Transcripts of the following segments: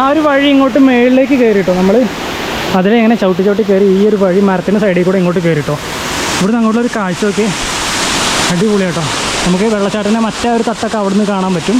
ആ ഒരു വഴി ഇങ്ങോട്ട് മേളിലേക്ക് കയറിയിട്ടോ. നമ്മൾ അതിലെങ്ങനെ ചവിട്ടി ചവിട്ടി കയറി ഈ ഒരു വഴി മരത്തിന്റെ സൈഡിൽ കൂടെ ഇങ്ങോട്ട് കയറിയിട്ടോ. ഇവിടുന്ന് അങ്ങോട്ടുള്ള ഒരു കാഴ്ച നോക്കി. അടിപൊളി കേട്ടോ നമുക്ക് വെള്ളച്ചാട്ടന്റെ മറ്റേ ഒരു തട്ടൊക്കെ അവിടുന്ന് കാണാൻ പറ്റും.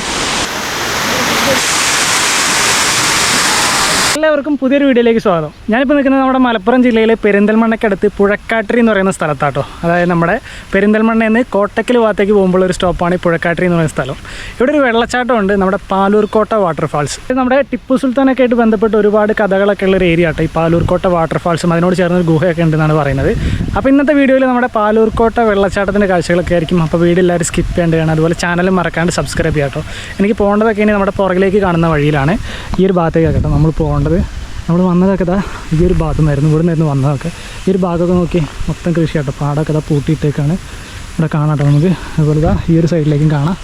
എല്ലാവർക്കും പുതിയൊരു വീഡിയോയിലേക്ക് സ്വാഗതം. ഞാനിപ്പോൾ നിൽക്കുന്നത് നമ്മുടെ മലപ്പുറം ജില്ലയിലെ പെരിന്തൽമണ്ണയ്ക്കടുത്ത് പുഴക്കാട്ടരി എന്ന് പറയുന്ന സ്ഥലത്താട്ടോ. അതായത് നമ്മുടെ പെരിന്തൽമണ്ണയിൽ നിന്ന് കോട്ടക്കൽ ഭാഗത്തേക്ക് പോകുമ്പോൾ ഒരു സ്റ്റോപ്പാണ് ഈ പുഴക്കാട്ടരി എന്ന് പറയുന്ന സ്ഥലം. ഇവിടെ ഒരു വെള്ളച്ചാട്ടം ഉണ്ട് നമ്മുടെ പാലൂർക്കോട്ട വാട്ടർഫാൾസ് ഇത് നമ്മുടെ ടിപ്പു സുൽത്താനൊക്കെ ആയിട്ട് ബന്ധപ്പെട്ട് ഒരുപാട് കഥകളൊക്കെ ഉള്ള ഒരു ഏരിയ ആട്ടോ ഈ പാലൂർക്കോട്ട വാട്ടർഫാൾസും അതിനോട് ചേർന്ന് ഒരു ഗുഹയൊക്കെ ഉണ്ടെന്നാണ് പറയുന്നത്. അപ്പോൾ ഇന്നത്തെ വീഡിയോയിൽ നമ്മുടെ പാലൂർക്കോട്ട വെള്ളച്ചാട്ടത്തിന്റെ കാഴ്ചകളൊക്കെ ആയിരിക്കും. അപ്പോൾ വീഡിയോ എല്ലാവരും സ്കിപ്പ് വേണം അതുപോലെ ചാനൽ മറക്കാണ്ട് സബ്സ്ക്രൈബ് ചെയ്യാം കേട്ടോ എനിക്ക് പോകേണ്ടതൊക്കെ ഇനി നമ്മുടെ പുറകിലേക്ക് കാണുന്ന വഴിയിലാണ്. ഈ ഒരു ഭാഗത്തേക്ക് കേട്ടോ നമ്മൾ പോകേണ്ടത്. നമ്മൾ വന്നതൊക്കെ ഇതാ ഈ ഒരു ഭാഗത്തു നിന്നായിരുന്നു. ഇവിടെ നിന്നായിരുന്നു വന്നതൊക്കെ. ഈ ഒരു ഭാഗമൊക്കെ നോക്കി മൊത്തം കൃഷി കേട്ടോ പാടൊക്കെ ഇതാ പൂട്ടിയിട്ടേക്കാണ്. ഇവിടെ കാണാട്ടോ നമുക്ക്. അതുപോലെ ഇതാ ഈ ഒരു സൈഡിലേക്കും കാണാം.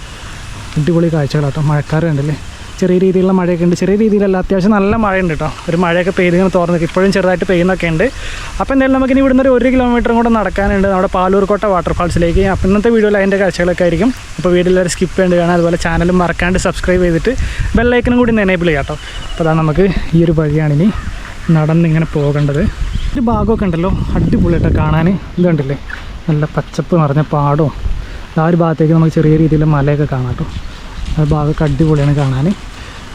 അടിപൊളി കാഴ്ചകളാട്ടോ. മഴക്കാറ് കണ്ടില്ലേ? ചെറിയ രീതിയിലുള്ള മഴയൊക്കെ ഉണ്ട്. ചെറിയ രീതിയിലല്ല അത്യാവശ്യം നല്ല മഴയുണ്ട് കേട്ടോ. ഒരു മഴയൊക്കെ പെയ്ത് ഇങ്ങനെ തുറന്ന് ഇപ്പോഴും ചെറുതായിട്ട് പെയ്യുന്നൊക്കെ ഉണ്ട്. അപ്പോൾ എന്തായാലും നമുക്കിനി ഇവിടുന്ന് ഒരു ഒരു കിലോമീറ്ററും കൂടെ നടക്കാനുണ്ട് നമ്മുടെ പാലൂർക്കോട്ട വാട്ടർഫാൾസിലേക്ക് അപ്പം ഇന്നത്തെ വീഡിയോയിൽ അതിന്റെ കാഴ്ചകളൊക്കെ ആയിരിക്കും. അപ്പോൾ വീഡിയോ എല്ലാവരും സ്കിപ്പ് ചെയ്യേണ്ടി കാണാം അതുപോലെ ചാനലും മറക്കാണ്ട് സബ്സ്ക്രൈബ് ചെയ്തിട്ട് ബെല്ലൈക്കനും കൂടി എനേബിൾ ചെയ്യാം കേട്ടോ. അപ്പോൾ അതാണ് നമുക്ക് ഈ ഒരു വഴിയാണിനി നടന്നിങ്ങനെ പോകേണ്ടത്. ഒരു ഭാഗമൊക്കെ ഉണ്ടല്ലോ അടിപൊളിയായിട്ട് കാണാൻ ഇത് കണ്ടില്ലേ? നല്ല പച്ചപ്പ് നിറഞ്ഞ പാടവും. ആ ഒരു ഭാഗത്തേക്ക് നമുക്ക് ചെറിയ രീതിയിൽ മലയൊക്കെ കാണാം കേട്ടോ. ആ ഭാഗമൊക്കെ അടിപൊളിയാണ് കാണാൻ.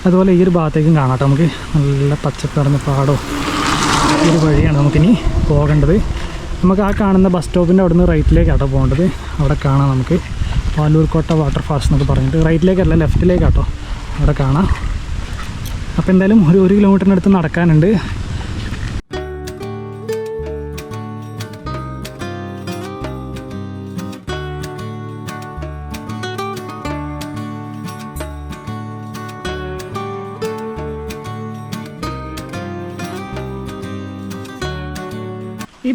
അതുപോലെ ഈ ഒരു ഭാഗത്തേക്കും കാണാം നമുക്ക്. നല്ല പച്ചപ്പ് പാടോ ഈ ഒരു വഴിയാണ് നമുക്കിനി പോകേണ്ടത്. നമുക്ക് ആ കാണുന്ന ബസ് സ്റ്റോപ്പിന്റെ അവിടെ നിന്ന് റൈറ്റിലേക്കാട്ടോ പോകേണ്ടത്. അവിടെ കാണാം നമുക്ക്. പാലൂർക്കോട്ട വാട്ടർഫാൾസ് എന്നൊക്കെ പറഞ്ഞിട്ട്. റൈറ്റിലേക്കല്ല ലെഫ്റ്റിലേക്കാട്ടോ അവിടെ കാണാം. അപ്പോൾ എന്തായാലും ഒരു ഒരു കിലോമീറ്ററിനടുത്ത് നടക്കാനുണ്ട്.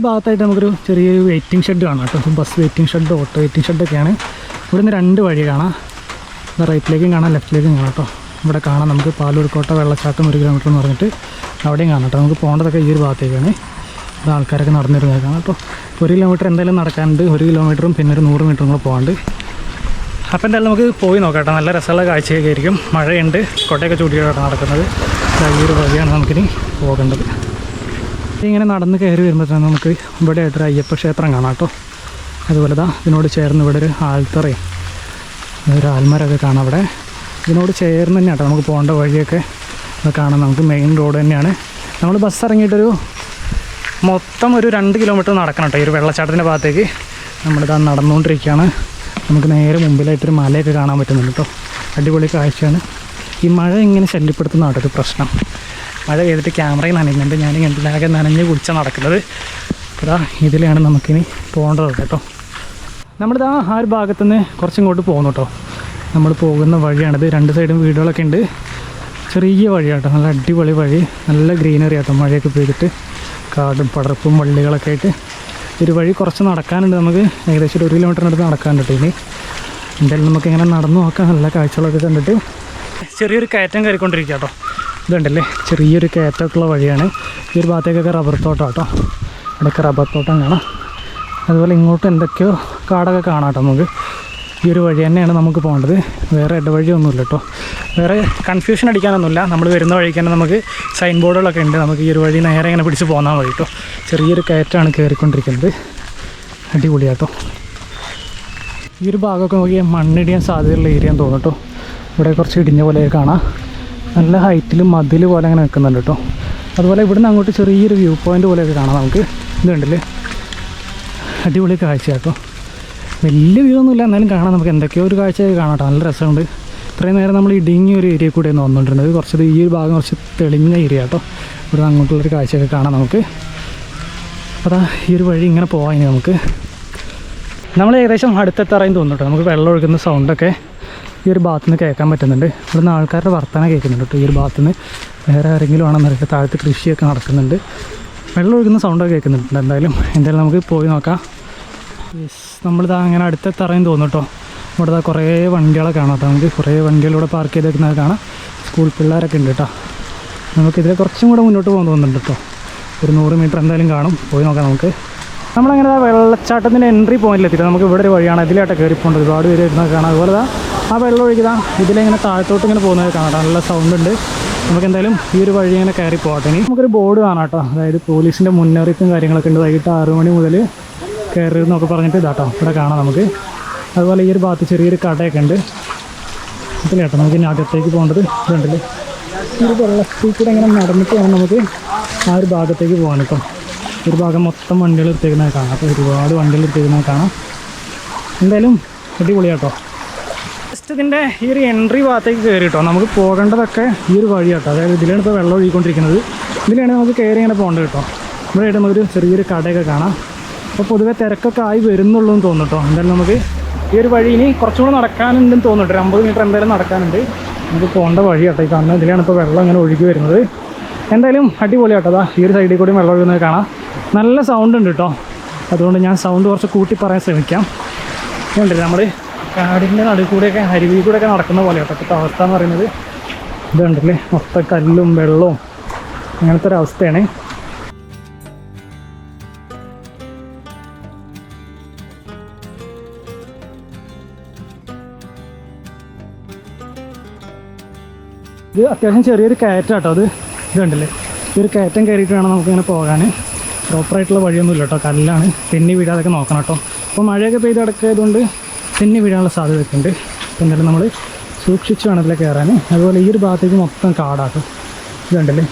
ഭാഗത്തായിട്ട് നമുക്കൊരു ചെറിയൊരു വെയിറ്റിംഗ് ഷെഡ് കാണാം കേട്ടോ. Bus waiting shed auto waiting ഷെഡൊക്കെയാണ് ഇവിടുന്ന് രണ്ട് വഴി കാണാം. റൈറ്റിലേക്കും കാണാം ലെഫ്റ്റിലേക്കും കാണാം കേട്ടോ. ഇവിടെ കാണാം നമുക്ക് പാലൂർക്കോട്ട വെള്ളച്ചാട്ടം ഒരു കിലോമീറ്റർ എന്ന് പറഞ്ഞിട്ട്. അവിടെയും കാണാം കേട്ടോ. നമുക്ക് പോകേണ്ടതൊക്കെ ഈ ഒരു ഭാഗത്തേക്കാണ്. ഇത് ആൾക്കാരൊക്കെ നടന്നിരുന്നത് കാണാം കേട്ടോ. ഒരു കിലോമീറ്റർ എന്തായാലും നടക്കാനുണ്ട്. ഒരു കിലോമീറ്ററും പിന്നെ ഒരു നൂറ് മീറ്ററും കൂടെ പോകാണ്ട് അപ്പോൾ എന്തായാലും നമുക്ക് പോയി നോക്കാം നല്ല രസമുള്ള കാഴ്ചയൊക്കെ ആയിരിക്കും. മഴയുണ്ട്. കൊട്ടയൊക്കെ ചൂടിയാണ് നടക്കുന്നത്. ഈ ഒരു വഴിയാണ് നമുക്കിനി പോകേണ്ടത്. ഇങ്ങനെ നടന്ന് കയറി വരുമ്പോൾ നമുക്ക് ഇവിടെ ആയിട്ടൊരു അയ്യപ്പ ക്ഷേത്രം കാണാം കേട്ടോ. അതുപോലെ തന്നെ ഇതിനോട് ചേർന്ന് ഇവിടെ ഒരു ആൽത്തറയും ഒരു ആൽമരമൊക്കെ കാണാം അവിടെ. ഇതിനോട് ചേർന്ന് തന്നെ കേട്ടോ നമുക്ക് പോകേണ്ട വഴിയൊക്കെ. കാണാം നമുക്ക് മെയിൻ റോഡ് തന്നെയാണ്. നമ്മൾ ബസ് ഇറങ്ങിയിട്ടൊരു മൊത്തം ഒരു രണ്ട് കിലോമീറ്റർ നടക്കണം കേട്ടോ ഈ ഒരു വെള്ളച്ചാട്ടത്തിന്റെ ഭാഗത്തേക്ക്. നമ്മളിതാ നടന്നുകൊണ്ടിരിക്കുകയാണ്. നമുക്ക് നേരെ മുമ്പിലായിട്ടൊരു മലയൊക്കെ കാണാൻ പറ്റുന്നുണ്ട് കേട്ടോ. അടിപൊളി കാഴ്ചയാണ്. ഈ മഴ ഇങ്ങനെ ശല്യപ്പെടുത്തുന്നതാണ് ഒരു പ്രശ്നം. മഴ പെയ്തിട്ട് ക്യാമറയിൽ നനയുന്നുണ്ട്. ഞാൻ ഇങ്ങനത്തിലാകെ നനഞ്ഞ് കുളിച്ച നടക്കുന്നത്. അതാ ഇതിലാണ് നമുക്കിനി പോകേണ്ടത് കേട്ടോ. നമ്മളിത് ആ ആ ഒരു ഭാഗത്തുനിന്ന് കുറച്ചിങ്ങോട്ട് പോകുന്നു കേട്ടോ. നമ്മൾ പോകുന്ന വഴിയാണിത് രണ്ട് സൈഡും വീടുകളൊക്കെ ഉണ്ട്. ചെറിയ വഴിയാട്ടോ നല്ല അടിപൊളി വഴി. നല്ല ഗ്രീനറി ആട്ടോ മഴയൊക്കെ പെയ്തിട്ട്. കാടും പടർപ്പും വള്ളികളൊക്കെ ആയിട്ട്. ഒരു വഴി കുറച്ച് നടക്കാനുണ്ട് നമുക്ക്. ഏകദേശം ഒരു കിലോമീറ്ററിനടുത്ത് നടക്കാനുണ്ട് കേട്ടോ ഇനി. എന്തായാലും നമുക്ക് ഇങ്ങനെ നടന്നു നോക്കാം. നല്ല കാഴ്ചകളൊക്കെ കണ്ടിട്ട്. ചെറിയൊരു കയറ്റം കയറിക്കൊണ്ടിരിക്കുക കേട്ടോ. ഇതുണ്ടല്ലേ? ചെറിയൊരു കയറ്റമൊക്കെയുള്ള വഴിയാണ്. ഈ ഒരു ഭാഗത്തേക്കൊക്കെ റബ്ബർ തോട്ടം കേട്ടോ ഇവിടെയൊക്കെ റബ്ബർ തോട്ടം കാണാം. അതുപോലെ ഇങ്ങോട്ട് എന്തൊക്കെയോ കാടൊക്കെ കാണാം കേട്ടോ നമുക്ക്. ഈ ഒരു വഴി തന്നെയാണ് നമുക്ക് പോകേണ്ടത്. വേറെ ഇടവഴിയൊന്നുമില്ല കേട്ടോ. വേറെ കൺഫ്യൂഷൻ അടിക്കാനൊന്നുമില്ല. നമ്മൾ വരുന്ന വഴിക്ക് തന്നെ നമുക്ക് സൈൻ ബോർഡുകളൊക്കെ ഉണ്ട്. നമുക്ക് ഈ ഒരു വഴി നേരെ ഇങ്ങനെ പിടിച്ച് പോകുന്ന വഴി കേട്ടോ. ചെറിയൊരു കയറ്റമാണ് കയറിക്കൊണ്ടിരിക്കുന്നത്. അടിപൊളിയാട്ടോ. ഈ ഒരു ഭാഗമൊക്കെ നോക്കിയാൽ മണ്ണിടിയാൻ സാധ്യതയുള്ള ഏരിയ തോന്നും കേട്ടോ. ഇവിടെ കുറച്ച് ഇടിഞ്ഞ പോലെ കാണാം. നല്ല ഹൈറ്റിൽ മതിൽ പോലെ അങ്ങനെ നിൽക്കുന്നുണ്ട് കേട്ടോ. അതുപോലെ ഇവിടുന്ന് അങ്ങോട്ട് ചെറിയൊരു വ്യൂ പോയിന്റ് പോലെയൊക്കെ കാണാം നമുക്ക്. ഇത് കണ്ടില്ലേ? അടിപൊളി കാഴ്ച കേട്ടോ. വലിയ വ്യൂ ഒന്നുമില്ല എന്നാലും കാണാം. നമുക്ക് എന്തൊക്കെയോ ഒരു കാഴ്ചയൊക്കെ കാണാം കേട്ടോ. നല്ല രസമുണ്ട്. ഇത്രയും നേരം നമ്മൾ ഇടുങ്ങിയ ഒരു ഏരിയ കൂടെ ഒന്ന് വന്നുകൊണ്ടിരുന്നത്. കുറച്ച് ഈ ഒരു ഭാഗം കുറച്ച് തെളിഞ്ഞ ഏരിയ കേട്ടോ. ഇവിടെ അങ്ങോട്ടുള്ളൊരു കാഴ്ചയൊക്കെ കാണാം നമുക്ക്. അതാ ഈ ഒരു വഴി ഇങ്ങനെ പോവാം ഇനി നമുക്ക്. നമ്മൾ ഏകദേശം അടുത്തെത്താറായി തോന്നുന്നു കേട്ടോ. നമുക്ക് വെള്ളം ഒഴുകുന്ന സൗണ്ടൊക്കെ ഈ ഒരു ഭാഗത്ത് നിന്ന് കേൾക്കാൻ പറ്റുന്നുണ്ട്. ഇവിടുന്ന് ആൾക്കാരുടെ വർത്തമാനം കേൾക്കുന്നുണ്ട് കേട്ടോ ഈ ഒരു ഭാഗത്ത് നിന്ന് വേറെ ആരെങ്കിലും ആണെന്നൊക്കെ താഴത്ത് കൃഷിയൊക്കെ നടക്കുന്നുണ്ട്. വെള്ളം ഒഴുകുന്ന സൗണ്ടൊക്കെ കേൾക്കുന്നുണ്ട് എന്തായാലും. എന്തായാലും നമുക്ക് പോയി നോക്കാം. നമ്മളിതാ അങ്ങനെ അടുത്തെത്തറയും തോന്നും കേട്ടോ. ഇവിടെ കുറേ വണ്ടികളൊക്കെ കാണാം കേട്ടോ. നമുക്ക് കുറേ വണ്ടികളിവിടെ പാർക്ക് ചെയ്തേക്കുന്നത് കാണാം. സ്കൂൾ പിള്ളേരൊക്കെ ഉണ്ട് കേട്ടോ. നമുക്കിതിൽ കുറച്ചും കൂടെ മുന്നോട്ട് പോകാൻ തോന്നുന്നുണ്ട് കേട്ടോ. ഒരു നൂറ് മീറ്റർ എന്തായാലും കാണും. പോയി നോക്കാം നമുക്ക്. നമ്മളങ്ങനെ വെള്ളച്ചാട്ടത്തിന്റെ എൻട്രി പോയിന്റിലെത്തിയിട്ട് നമുക്ക് ഇവിടെ ഒരു വഴിയാണ്. ഇതിലായിട്ട് കയറി പോകേണ്ടത് ഒരുപാട് പേര് വരുന്നത് കാണാം. അതുപോലെ ആ വെള്ളം ഒഴുകിതാ ഇതിലിങ്ങനെ താഴത്തോട്ട് ഇങ്ങനെ പോകുന്നത് കാണാം നല്ല സൗണ്ട് ഉണ്ട്. നമുക്ക് എന്തായാലും ഈ ഒരു വഴി ഇങ്ങനെ കയറി പോകട്ടെ ഇനി. നമുക്കൊരു ബോർഡ് കാണാം കേട്ടോ. അതായത് പോലീസിന്റെ മുന്നറിയിപ്പും കാര്യങ്ങളൊക്കെ ഉണ്ട്. വൈകിട്ട് ആറ് മണി മുതൽ കയറിയെന്നൊക്കെ പറഞ്ഞിട്ട് ഇതാട്ടോ. ഇവിടെ കാണാം നമുക്ക്. അതുപോലെ ഈ ഒരു ഭാഗത്ത് ചെറിയൊരു കടയൊക്കെ ഉണ്ട്. ഇതിൽ കേട്ടോ. നമുക്ക് ഇനി അകത്തേക്ക് പോകേണ്ടത് ഇതുണ്ടല്ലേ ഈ ഒരു വെള്ളത്തിൽ കൂടെ ഇങ്ങനെ നടന്നിട്ട് വേണം നമുക്ക് ആ ഒരു ഭാഗത്തേക്ക് പോകാൻ കേട്ടോ. ഒരു ഭാഗം മൊത്തം വണ്ടികൾ എടുത്തേക്കുന്നത് കാണാം. അപ്പോൾ ഒരുപാട് വണ്ടികൾ എടുത്തേക്കുന്നത് കാണാം. എന്തായാലും അടിപൊളിയാട്ടോ. ജസ്റ്റ് ഇതിന്റെ ഈ ഒരു എൻട്രി ഭാഗത്തേക്ക് കയറി കേട്ടോ. നമുക്ക് പോകേണ്ടതൊക്കെ ഈ ഒരു വഴി കേട്ടോ അതായത് ഇതിലാണ് ഇപ്പോൾ വെള്ളം ഒഴുകിക്കൊണ്ടിരിക്കുന്നത്. ഇതിലാണ് നമുക്ക് കയറി ഇങ്ങനെ പോകേണ്ടത് കേട്ടോ. ഇവിടെ ആയിട്ട് നമുക്കൊരു ചെറിയൊരു കടയൊക്കെ കാണാം. അപ്പോൾ പൊതുവേ തിരക്കൊക്കെ ആയി വരുന്നുള്ളൂ എന്ന് തോന്നുന്നു കേട്ടോ. എന്തായാലും നമുക്ക് ഈ ഒരു വഴി ഇനി കുറച്ചും കൂടെ നടക്കാനുണ്ടെന്ന് തോന്നുന്നുണ്ട് ഒരു അമ്പത് മീറ്റർ എന്തായാലും നടക്കാനുണ്ട്. നമുക്ക് പോകേണ്ട വഴി കേട്ടോ ഈ കാണുന്നത് ഇതിലാണ് ഇപ്പോൾ വെള്ളം ഇങ്ങനെ ഒഴുകി വരുന്നത്. എന്തായാലും അടിപൊളി കേട്ടോ അതാ ഈ ഒരു സൈഡിൽ കൂടി വെള്ളം ഒഴുകുന്നത് കാണാം. നല്ല സൗണ്ട് ഉണ്ട് കേട്ടോ. അതുകൊണ്ട് ഞാൻ സൗണ്ട് കുറച്ച് കൂട്ടി പറയാൻ ശ്രമിക്കാം. ഉണ്ട് നമ്മൾ കാടിന്റെ നടുവിൽ കൂടെയൊക്കെ അരുവിയിൽ കൂടെയൊക്കെ നടക്കുന്ന പോലെ കേട്ടോ അവസ്ഥ എന്ന് പറയുന്നത് ഇതുണ്ടല്ലേ? മൊത്തം കല്ലും വെള്ളവും അങ്ങനത്തെ ഒരു അവസ്ഥയാണ്. ഇത് അത്യാവശ്യം ചെറിയൊരു കയറ്റം കേട്ടോ അത് ഇതുണ്ടല്ലേ? ഒരു കയറ്റം കയറിയിട്ട് വേണം നമുക്കിങ്ങനെ പോകാൻ. പ്രോപ്പറായിട്ടുള്ള വഴിയൊന്നുമില്ല കേട്ടോ. കല്ലാണ് തെന്നി വീഴാതൊക്കെ നോക്കണം കേട്ടോ. അപ്പോൾ മഴയൊക്കെ പെയ്ത് കിടക്കിയതുകൊണ്ട് തെന്നി വീഴാനുള്ള സാധ്യതയൊക്കെ ഉണ്ട് എന്തായാലും നമ്മൾ സൂക്ഷിച്ച് വേണം ഇതിൽ കയറാൻ. അതുപോലെ ഈ ഒരു ഭാഗത്തേക്ക് മൊത്തം കാടാക്കും ഇതുണ്ടല്ലേ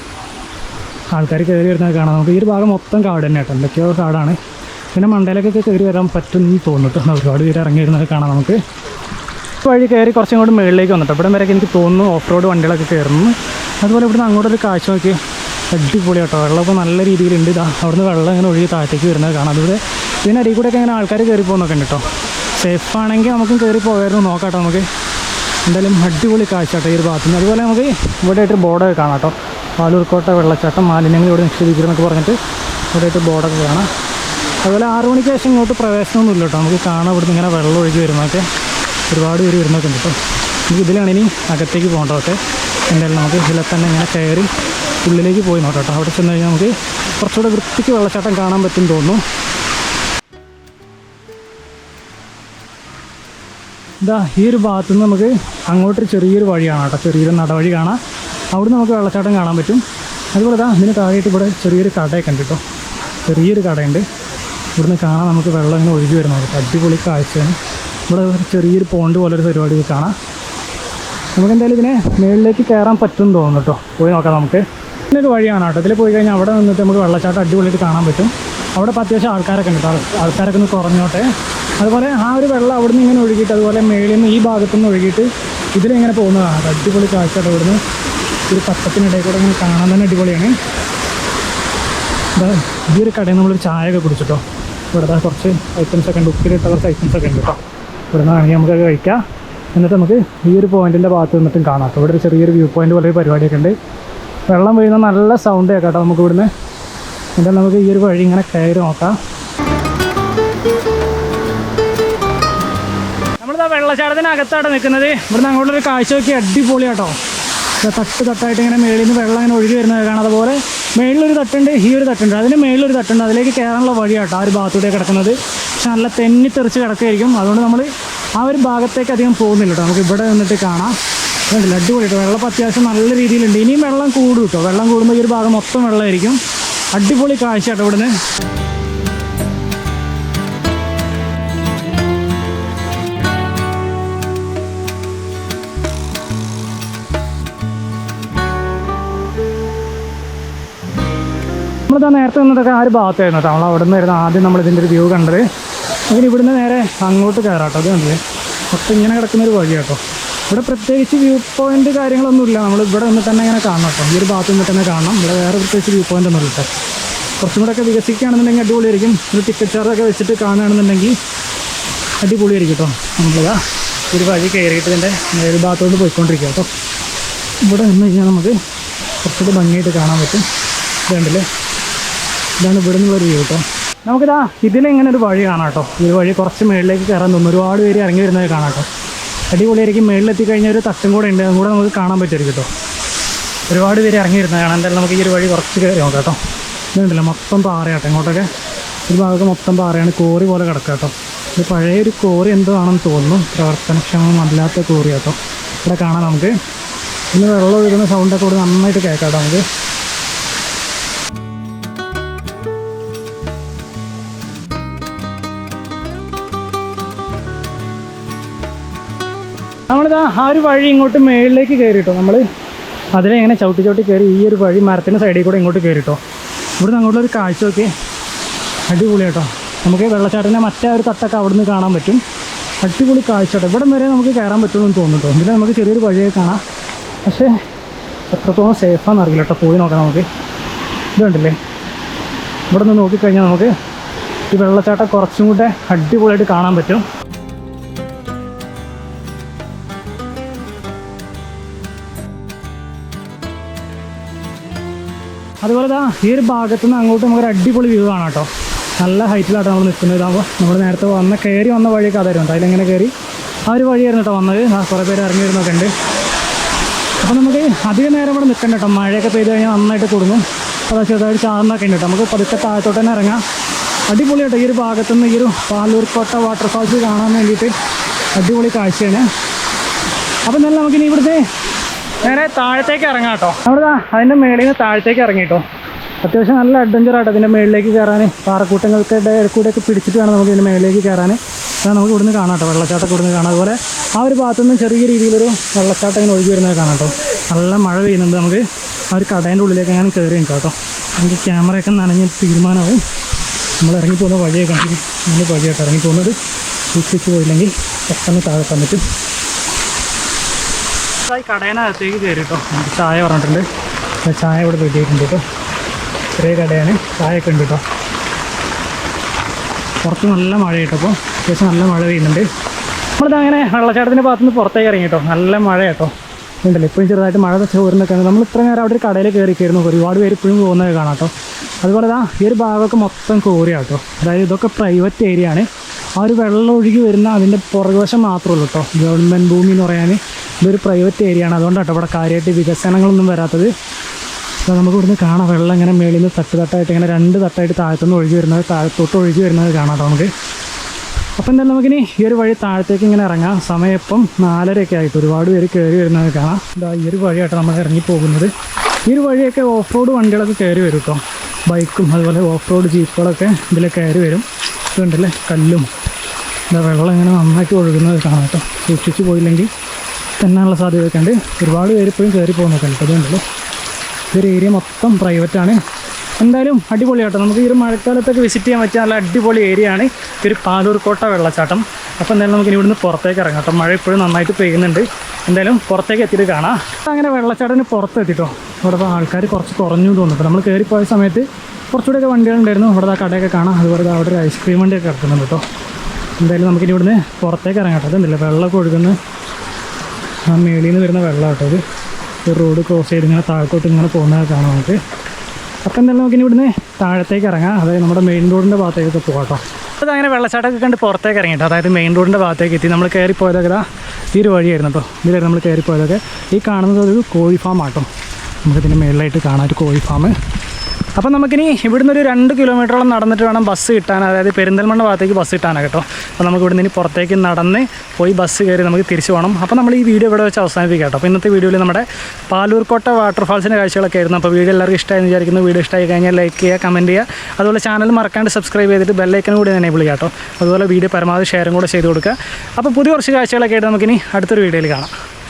ആൾക്കാർ കയറി വരുന്നത് കാണാം. നമുക്ക് ഈ ഒരു ഭാഗം മൊത്തം കാട് തന്നെ കേട്ടോ. എന്തൊക്കെയോ കാടാണ്. പിന്നെ മണ്ടയിലൊക്കെ കയറി വരാൻ പറ്റുമെന്ന് നമുക്ക് ഒരുപാട് പേര് ഇറങ്ങി വരുന്നത് കാണാം നമുക്ക്. വഴി കയറി കുറച്ചും കൂടി മുകളിലേക്ക് വന്നിട്ട് ഇവിടെ വരെയൊക്കെ എനിക്ക് തോന്നുന്നു ഓഫ് റോഡ് വണ്ടികളൊക്കെ കയറുന്നു. അതുപോലെ ഇവിടുന്ന് അങ്ങോട്ടൊരു കാഴ്ച നോക്കി അടിപൊളി കേട്ടോ. വെള്ളമൊക്കെ നല്ല രീതിയിലുണ്ട്. ഇതാ അവിടുന്ന് വെള്ളം ഇങ്ങനെ ഒഴുകി താഴത്തേക്ക് വരുന്നത് കാണാം. അതുപോലെ ഇതിനടിയിൽ കൂടെയൊക്കെ ഇങ്ങനെ ആൾക്കാർ കയറി പോകുന്നൊക്കെ ഉണ്ട് കേട്ടോ. സേഫ് ആണെങ്കിൽ നമുക്കും കയറി പോകായിരുന്നു. നോക്കാട്ടോ നമുക്ക്. എന്തായാലും അടിപൊളി കാഴ്ച കേട്ടോ ഈ ഒരു ഭാഗത്തുനിന്ന്. അതുപോലെ നമുക്ക് ഇവിടെ ആയിട്ട് ബോർഡൊക്കെ കാണാം കേട്ടോ. പാലൂർക്കോട്ട വെള്ളച്ചാട്ടം മാലിന്യങ്ങൾ ഇവിടെ നിക്ഷേപിക്കണമെന്നൊക്കെ പറഞ്ഞിട്ട് ഇവിടെ ആയിട്ട് ബോർഡൊക്കെ കാണാം. അതുപോലെ ആറു മണിക്ക് ശേഷം ഇങ്ങോട്ട് പ്രവേശനമൊന്നുമില്ല കേട്ടോ. നമുക്ക് കാണാം ഇവിടുന്ന് ഇങ്ങനെ വെള്ളം ഒഴുകി വരുന്നതൊക്കെ. ഒരുപാട് പേര് വരുന്നൊക്കെ ഉണ്ട് കേട്ടോ. നമുക്ക് ഇതിലാണ് ഇനി അകത്തേക്ക് പോകേണ്ടതൊക്കെ. എന്തായാലും നമുക്ക് ഇതിലെ തന്നെ ഇങ്ങനെ കയറി ഉള്ളിലേക്ക് പോയി നോക്കാം കേട്ടോ. അവിടെ ചെന്ന് കഴിഞ്ഞാൽ നമുക്ക് കുറച്ചുകൂടെ വൃത്തിക്ക് വെള്ളച്ചാട്ടം കാണാൻ പറ്റും തോന്നുന്നു. ഇതാ ഈ ഒരു ഭാഗത്തു നിന്ന് നമുക്ക് അങ്ങോട്ടൊരു ചെറിയൊരു വഴിയാണ് കേട്ടോ. ചെറിയൊരു നടവഴി കാണാം. അവിടെ നമുക്ക് വെള്ളച്ചാട്ടം കാണാൻ പറ്റും. അതുപോലെ ഇതാ അതിന് താഴെയായിട്ട് ഇവിടെ ചെറിയൊരു കടയൊക്കെ ഉണ്ട് കേട്ടോ. ചെറിയൊരു കടയുണ്ട്. ഇവിടുന്ന് കാണാൻ നമുക്ക് വെള്ളം ഇങ്ങനെ ഒഴുകി വരുന്നത് അടിപൊളി കാഴ്ചയാണ്. ഇവിടെ ചെറിയൊരു പോണ്ട് പോലെ ഒരു പരിപാടി കാണാം. നമുക്ക് എന്തായാലും ഇതിനെ മുകളിലേക്ക് കയറാൻ പറ്റുമെന്ന് തോന്നുന്നു കേട്ടോ. പോയി നോക്കാം നമുക്ക്. ഇതിനൊരു വഴിയാണ് കേട്ടോ. ഇതിൽ പോയി കഴിഞ്ഞാൽ അവിടെ നിന്നിട്ട് നമുക്ക് വെള്ളച്ചാട്ടം അടിപൊളിയായിട്ട് കാണാൻ പറ്റും. അവിടെ ഇപ്പോൾ അത്യാവശ്യം ആൾക്കാരൊക്കെ ഉണ്ട് ആൾക്കാരൊക്കെ ഒന്ന് കുറഞ്ഞോട്ടെ. അതുപോലെ ആ ഒരു വെള്ളം അവിടെ നിന്ന് ഇങ്ങനെ ഒഴുകിയിട്ട് അതുപോലെ മേളിൽ നിന്ന് ഈ ഭാഗത്തു നിന്ന് ഒഴുകിയിട്ട് ഇതിലിങ്ങനെ പോകുന്നതാണ്. അടിപൊളി കാഴ്ച കേട്ടോ ഇവിടുന്ന്. ഒരു പത്തത്തിനിടയിൽ കൂടെ ഇങ്ങനെ കാണാൻ തന്നെ അടിപൊളിയാണ്. ഈ ഒരു കടയിൽ നമ്മളൊരു ചായയൊക്കെ കുടിച്ചിട്ടോ. ഇവിടെ കുറച്ച് ഐറ്റംസ് ഒക്കെ ഉണ്ട്. ഉപ്പിലിട്ട കുറച്ച് ഐറ്റംസ് ഒക്കെ ഉണ്ട് കേട്ടോ. ഇവിടെ നിന്നാണെങ്കിൽ നമുക്ക് കഴിക്കാം. എന്നിട്ട് നമുക്ക് ഈ ഒരു പോയിന്റിന്റെ ഭാഗത്ത് നിന്നിട്ടും കാണാം ഇവിടെ ഒരു ചെറിയൊരു വ്യൂ പോയിന്റ് പോലെ പരിപാടിയൊക്കെ ഉണ്ട്. വെള്ളം വീഴുന്ന നല്ല സൗണ്ട് കേട്ടോ നമുക്ക് ഇവിടുന്ന്. എന്തായാലും നമുക്ക് ഈ ഒരു വഴി ഇങ്ങനെ കയറി നോക്കാം. നമ്മളിതാ വെള്ളച്ചാട്ടത്തിനകത്താണ് നിൽക്കുന്നത്. ഇവിടുന്ന് അങ്ങോട്ടൊരു കാഴ്ച നോക്കി അടിപൊളിയാട്ടോ തട്ട് തട്ടായിട്ട് ഇങ്ങനെ മേളിൽ നിന്ന് വെള്ളം ഇങ്ങനെ ഒഴുകി വരുന്നത് കാണാം. അതുപോലെ മേളിലൊരു തട്ടുണ്ട് ഈ ഒരു തട്ടുണ്ട്. അതിന് മേളിലൊരു തട്ടുണ്ട്. അതിലേക്ക് കയറാനുള്ള വഴിയാട്ടോ ആ ഒരു ഭാഗത്തൂടെ കിടക്കുന്നത്. പക്ഷെ നല്ല തെന്നി തെറിച്ച് കിടക്കുകയായിരിക്കും. അതുകൊണ്ട് നമ്മൾ ആ ഒരു ഭാഗത്തേക്ക് അധികം പോകുന്നില്ല കേട്ടോ. നമുക്ക് ഇവിടെ നിന്നിട്ട് കാണാം. കണ്ടില്ല? കേട്ടോ. വെള്ളം അത്യാവശ്യം നല്ല രീതിയിലുണ്ട്. ഇനിയും വെള്ളം കൂടും കേട്ടോ. വെള്ളം കൂടുമ്പോൾ ഈ ഒരു ഭാഗം മൊത്തം വെള്ളമായിരിക്കും. അടിപൊളി കാഴ്ച കേട്ടോ ഇവിടുന്ന്. നമ്മളിതാ നേരത്തെ നിന്നതൊക്കെ ആ ഒരു ഭാഗത്തായിരുന്നു കേട്ടോ. നമ്മൾ അവിടെ വരുന്ന ആദ്യം നമ്മൾ ഇതിന്റെ ഒരു വ്യൂ കണ്ടത്. അങ്ങനെ ഇവിടുന്ന് നേരെ അങ്ങോട്ട് കയറാം കേട്ടോ. അത് കണ്ടില്ലേ? മൊത്തം ഇങ്ങനെ കിടക്കുന്ന ഒരു വഴി കേട്ടോ. ഇവിടെ പ്രത്യേകിച്ച് വ്യൂ പോയിന്റ് കാര്യങ്ങളൊന്നുമില്ല. നമ്മൾ ഇവിടെ നിന്ന് തന്നെ ഇങ്ങനെ കാണണം കേട്ടോ. ഈ ഒരു ഭാഗത്ത് നിന്ന് തന്നെ കാണണം. ഇവിടെ വേറെ പ്രത്യേകിച്ച് വ്യൂ പോയിന്റ് ഒന്നും ഇല്ല കുറച്ചും കൂടെ ഒക്കെ വികസിക്കുകയാണെന്നുണ്ടെങ്കിൽ അടിപൊളിയായിരിക്കും. ഒരു ടിക്കറ്റ് ചാർജൊക്കെ വെച്ചിട്ട് കാണുകയാണെന്നുണ്ടെങ്കിൽ അടിപൊളിയായിരിക്കും കേട്ടോ. നമ്മളിതാ ഒരു വഴി കയറിയിട്ട് ഇതിന്റെ ഒരു ഭാഗത്തോട്ട് പോയിക്കൊണ്ടിരിക്കുക കേട്ടോ. ഇവിടെ നിന്ന് കഴിഞ്ഞാൽ നമുക്ക് കുറച്ചുകൂടി ഭംഗിയായിട്ട് കാണാൻ പറ്റും. ഇത് ഇതാണ് ഇവിടെ നിന്നുള്ളൊരു വ്യൂ കേട്ടോ. നമുക്കിതാ ഇതിലിങ്ങനെ ഒരു വഴി കാണാം കേട്ടോ. ഈ വഴി കുറച്ച് മുകളിലേക്ക് കയറാൻ തോന്നും ഒരുപാട് പേര് ഇറങ്ങി വരുന്നത് കാണാം കേട്ടോ. അടിപൊളിയായിരിക്കും. മുകളിലെത്തി കഴിഞ്ഞാൽ ഒരു തട്ടും കൂടെ ഉണ്ട്. അതും കൂടെ നമുക്ക് കാണാൻ പറ്റുമായിരിക്കും കേട്ടോ. ഒരുപാട് പേര് ഇറങ്ങി കാണാൻ എന്തായാലും നമുക്ക് ഈ ഒരു വഴി കുറച്ച് കയറി നോക്കാം കേട്ടോ. ഇതുണ്ടല്ലോ മൊത്തം പാറയാട്ടോ ഇങ്ങോട്ടൊക്കെ. ഒരു ഭാഗത്ത് മൊത്തം പാറയാണ്. കോറി പോലെ കിടക്കുക കേട്ടോ. ഇത് പഴയ ഒരു കോറി എന്താണെന്ന് തോന്നുന്നു. പ്രവർത്തനക്ഷമമല്ലാത്ത കോറി കേട്ടോ. ഇവിടെ കാണാം നമുക്ക്. ഇന്ന് വെള്ളം ഒഴുകുന്ന സൗണ്ടൊക്കെ കൂടെ നന്നായിട്ട് കേൾക്കാം കേട്ടോ നമുക്ക്. നമ്മളിതാ ആ ഒരു വഴി ഇങ്ങോട്ട് മേളിലേക്ക് കയറിട്ടോ നമ്മൾ അതിലെ ഇങ്ങനെ ചവിട്ടി ചവിട്ടി കയറി ഈ ഒരു വഴി മരത്തിന്റെ സൈഡിൽ കൂടെ ഇങ്ങോട്ട് കയറിട്ടോ ഇവിടുന്ന് അങ്ങോട്ടൊരു കാഴ്ച നോക്കി അടിപൊളി കേട്ടോ. നമുക്ക് വെള്ളച്ചാട്ടത്തിന്റെ മറ്റേ ഒരു തട്ടൊക്കെ അവിടെ നിന്ന് കാണാൻ പറ്റും. അടിപൊളി കാഴ്ച കേട്ടോ. ഇവിടെ വരെ നമുക്ക് കയറാൻ പറ്റുമെന്ന് തോന്നുന്നു കേട്ടോ. ഇതിൽ നമുക്ക് ചെറിയൊരു വഴിയൊക്കെ കാണാം. പക്ഷേ എത്രത്തോളം സേഫാന്ന് അറിയില്ല കേട്ടോ. പോയി നോക്കാം നമുക്ക്. ഇതുണ്ടല്ലേ ഇവിടെ നിന്ന് നോക്കിക്കഴിഞ്ഞാൽ നമുക്ക് ഈ വെള്ളച്ചാട്ടം കുറച്ചും കൂടെ അടിപൊളിയായിട്ട് കാണാൻ പറ്റും. അതുപോലെ ദാ ഈ ഒരു ഭാഗത്തു നിന്ന് അങ്ങോട്ട് നമുക്കൊരു അടിപൊളി വ്യൂ കാണാം കേട്ടോ. നല്ല ഹൈറ്റിലാട്ടോ നമ്മൾ നിൽക്കുന്നത് ഇതാകുമ്പോൾ നമ്മൾ നേരത്തെ വന്ന കയറി വന്ന വഴിയൊക്കെ അതായിരുന്നു. അതിലെങ്ങനെ കയറി ആ ഒരു വഴിയായിരുന്നു കേട്ടോ വന്നത്. ആ കുറേ പേര് ഇറങ്ങി വരുന്നൊക്കെ ഉണ്ട്. അപ്പോൾ നമുക്ക് അധികം നേരം ഇവിടെ നിൽക്കണ്ട കേട്ടോ. മഴയൊക്കെ പെയ്ത് കഴിഞ്ഞാൽ നന്നായിട്ട് കൊടുങ്ങും. അതാ ചെറുതായിട്ട് ചാർന്നൊക്കെ ഉണ്ട് കേട്ടോ. നമുക്ക് പതുക്കെ താഴത്തോട്ട് തന്നെ ഇറങ്ങാം. അടിപൊളി കേട്ടോ. ഈ ഒരു ഭാഗത്തുനിന്ന് ഈ ഒരു പാലൂർക്കോട്ട വാട്ടർഫാൾസ് കാണാൻ വേണ്ടിയിട്ട് അടിപൊളി കാഴ്ചയാണ്. അപ്പം എന്നാലും നമുക്കിനി ഇവിടുത്തെ നേരെ താഴത്തേക്ക് ഇറങ്ങാം കേട്ടോ. അവിടെ അതിന്റെ മേളിൽ നിന്ന് താഴത്തേക്ക് ഇറങ്ങി കേട്ടോ. അത്യാവശ്യം നല്ല അഡ്വഞ്ചർ ആട്ടോ അതിന്റെ മേളിലേക്ക് കയറാൻ പാറക്കൂട്ടങ്ങൾക്ക് കൂടെയൊക്കെ പിടിച്ചിട്ട് വേണം നമുക്ക് ഇതിന്റെ മേളിലേക്ക് കയറാൻ അതാണ് നമുക്ക് ഇവിടുന്ന് കാണാം കേട്ടോ വെള്ളച്ചാട്ടം ഇവിടുന്ന് കാണാം. അതുപോലെ ആ ഒരു ഭാഗത്തുനിന്ന് ചെറിയ രീതിയിലൊരു വെള്ളച്ചാട്ടം ഇങ്ങനെ ഒഴുകി വരുന്നത് കാണാം കേട്ടോ. നല്ല മഴ പെയ്യുന്നുണ്ട് നമുക്ക്. ആ ഒരു കടേന്റെ ഉള്ളിലേക്ക് അങ്ങനെ കയറി നിൽക്കാം കേട്ടോ. നമുക്ക് ക്യാമറയൊക്കെ നനഞ്ഞ് തീരുമാനമാവും. നമ്മൾ ഇറങ്ങിപ്പോകുന്ന വഴിയൊക്കെ നമ്മൾ വഴിയായിട്ട് ഇറങ്ങിപ്പോകുന്നത് സൂക്ഷിച്ച് പോയില്ലെങ്കിൽ പെട്ടെന്ന് താഴെ പറ്റും ഈ കടേനകത്തേക്ക് കയറി കേട്ടോ ചായ പറഞ്ഞിട്ടുണ്ട്. ചായ ഇവിടെ റെഡിയായിട്ടുണ്ട് കേട്ടോ. ചെറിയ കടയാണ്. ചായയൊക്കെ ഉണ്ട് കേട്ടോ. പുറത്ത് നല്ല മഴ കേട്ടപ്പോൾ അത്യാവശ്യം നല്ല മഴ പെയ്യുന്നുണ്ട്. നമ്മളിത് അങ്ങനെ വെള്ളച്ചാട്ടത്തിന്റെ ഭാഗത്തുനിന്ന് പുറത്തേക്ക് ഇറങ്ങി കേട്ടോ. നല്ല മഴ കേട്ടോ. ഉണ്ടല്ലോ ഇപ്പോഴും ചെറുതായിട്ട് മഴ ചോരുന്നൊക്കെ നമ്മൾ ഇത്ര നേരം അവിടെ ഒരു കടയിൽ കയറി കയറുന്നു ഒരുപാട് പേര് ഇപ്പോഴും പോകുന്നത് കാണാം കേട്ടോ. അതുപോലെ ദാ ഈ ഒരു ഭാഗമൊക്കെ മൊത്തം കോറിയാണ് കേട്ടോ. അതായത് ഇതൊക്കെ പ്രൈവറ്റ് ഏരിയ ആണ്. ആ ഒരു വെള്ളം ഒഴുകി വരുന്ന അതിന്റെ പുറകുവശം മാത്രമേ ഉള്ളൂ കേട്ടോ. ഗവൺമെന്റ് ഭൂമി എന്ന് പറയാൻ ഇതൊരു പ്രൈവറ്റ് ഏരിയ ആണ്. അതുകൊണ്ടാണ് ഇവിടെ കാര്യമായിട്ട് വികസനങ്ങളൊന്നും വരാത്തത്. അപ്പോൾ നമുക്ക് ഇവിടുന്ന് കാണാം. വെള്ളം ഇങ്ങനെ മേളിൽ നിന്ന് തട്ട് തട്ടായിട്ട് ഇങ്ങനെ രണ്ട് തട്ടായിട്ട് താഴത്തുനിന്ന് ഒഴുകി വരുന്നത് താഴത്തോട്ട് ഒഴുകി വരുന്നത് കാണാം കേട്ടോ നമുക്ക്. അപ്പം എന്തായാലും നമുക്കിനി ഈ ഒരു വഴി താഴത്തേക്ക് ഇങ്ങനെ ഇറങ്ങാം. സമയം ഇപ്പം നാലരയൊക്കെ ആയിട്ട്. ഒരുപാട് പേര് കയറി വരുന്നത് കാണാം. ഇതാ ഈ ഒരു വഴിയായിട്ട് നമ്മൾ ഇറങ്ങി പോകുന്നത് ഈ ഒരു വഴിയൊക്കെ ഓഫ് റോഡ് വണ്ടികളൊക്കെ കയറി വരും കേട്ടോ. ബൈക്കും അതുപോലെ ഓഫ് റോഡ് ജീപ്പുകളൊക്കെ ഇതിൽ കയറി വരും. ഇതുണ്ടല്ലേ? കല്ലും. ഇതാ വെള്ളം ഇങ്ങനെ നന്നാക്കി ഒഴുകുന്നത് കാണാം കേട്ടോ. സൂക്ഷിച്ച് പോയില്ലെങ്കിൽ തെന്നാനുള്ള സാധ്യതയൊക്കെ ഉണ്ട് ഒരുപാട് പേര് ഇപ്പോഴും കയറി പോകുന്നൊക്കെ ഉണ്ട് അതുകൊണ്ടല്ലോ? ഇതൊരു ഏരിയ മൊത്തം ആണ്. എന്തായാലും അടിപൊളിയാട്ടോ നമുക്ക് ഈ ഒരു മഴക്കാലത്തൊക്കെ വിസിറ്റ് ചെയ്യാൻ പറ്റിയ നല്ല അടിപൊളി ഏരിയ ആണ്. ഈ ഒരു പാലൂർക്കോട്ട വെള്ളച്ചാട്ടം. അപ്പോൾ എന്തായാലും നമുക്ക് ഇവിടുന്ന് പുറത്തേക്ക് ഇറങ്ങാം കേട്ടോ. മഴ ഇപ്പോഴും നന്നായിട്ട് പെയ്യുന്നുണ്ട്. എന്തായാലും പുറത്തേക്ക് എത്തിയിട്ട് കാണാം. അങ്ങനെ വെള്ളച്ചാട്ടത്തിന് പുറത്ത് എത്തിട്ടോ. ഇവിടെ ഇപ്പോൾ ആൾക്കാർ കുറച്ച് കുറഞ്ഞു തോന്നുന്നു. ഇപ്പോൾ നമ്മൾ കയറിപ്പോയ സമയത്ത് കുറച്ചുകൂടെയൊക്കെ വണ്ടികളുണ്ടായിരുന്നു ഇവിടെ ആ കടയൊക്കെ കാണാം. അതുപോലെ അവിടെ ഒരു ഐസ്ക്രീം വണ്ടിയൊക്കെ കിടക്കുന്നുണ്ട് കേട്ടോ. എന്തായാലും നമുക്കിനി ഇവിടുന്ന് പുറത്തേക്ക് കേട്ടോ. അതുണ്ടല്ലോ വെള്ളമൊക്കെ ഒഴുകുന്ന ആ മേളിൽ നിന്ന് വരുന്ന വെള്ളം കേട്ടോ ഇത്. ഈ റോഡ് ക്രോസ് ചെയ്ത് ഇങ്ങനെ താഴത്തോട്ട് ഇങ്ങനെ പോകുന്നത് കാണാം നമുക്ക്. അപ്പം എന്തായാലും നമുക്ക് ഇനി ഇവിടുന്ന് താഴത്തേക്ക് ഇറങ്ങാം. അതായത് നമ്മുടെ മെയിൻ റോഡിന്റെ ഭാഗത്തേക്കൊക്കെ പോകാം അത് അങ്ങനെ വെള്ളച്ചാട്ടമൊക്കെ കണ്ട് പുറത്തേക്ക് ഇറങ്ങിട്ടോ. അതായത് മെയിൻ റോഡിന്റെ ഭാഗത്തേക്ക് എത്തി. നമ്മൾ കയറി പോയതൊക്കെ ഈ ഒരു വഴിയായിരുന്നു കേട്ടോ. ഇതിലായിരുന്നു നമ്മൾ കയറി പോയതൊക്കെ. ഈ കാണുന്നത് ഒരു കോഴി ഫാം ആട്ടോ. നമുക്കിതിന്റെ മേളിലായിട്ട് കാണാം. ഒരു കോഴി ഫാം അപ്പം നമുക്കിനി ഇവിടുന്ന് ഒരു രണ്ട് കിലോമീറ്ററോളം നടന്നിട്ട് വേണം ബസ് കിട്ടാൻ. അതായത് പെരിന്തൽമണ്ണ ഭാഗത്തേക്ക് ബസ് കിട്ടാനാണ് കേട്ടോ. അപ്പോൾ നമുക്ക് ഇവിടുന്ന് ഇനി പുറത്തേക്ക് നടന്ന് പോയി ബസ് കയറി നമുക്ക് തിരിച്ചു പോകണം അപ്പോൾ നമ്മൾ ഈ വീഡിയോ ഇവിടെ വെച്ച് അവസാനിപ്പിക്കാം കേട്ടോ. അപ്പോൾ ഇന്നത്തെ വീഡിയോയിൽ നമ്മുടെ പാലൂർക്കോട്ട വാട്ടർഫാൾസിന്റെ കാഴ്ചകളൊക്കെ ആയിരുന്നു. അപ്പോൾ വീഡിയോ എല്ലാവർക്കും ഇഷ്ടമായി വിചാരിക്കുന്നു. വീഡിയോ ഇഷ്ടമായി കഴിഞ്ഞാൽ ലൈക്ക് ചെയ്യുക കമന്റ് ചെയ്യുക. അതുപോലെ ചാനൽ മറക്കാണ്ട് സബ്സ്ക്രൈബ് ചെയ്തിട്ട് ബെല്ലൈക്കനും കൂടി എനേബിൾ വിളിക്കുക കേട്ടോ. അതുപോലെ വീഡിയോ പരമാവധി ഷെയറും കൂടെ ചെയ്ത് കൊടുക്കുക. അപ്പോൾ പുതിയ കുറച്ച് കാഴ്ചകളൊക്കെ ആയിട്ട് നമുക്കിനി അടുത്തൊരു വീഡിയോയിൽ കാണാം.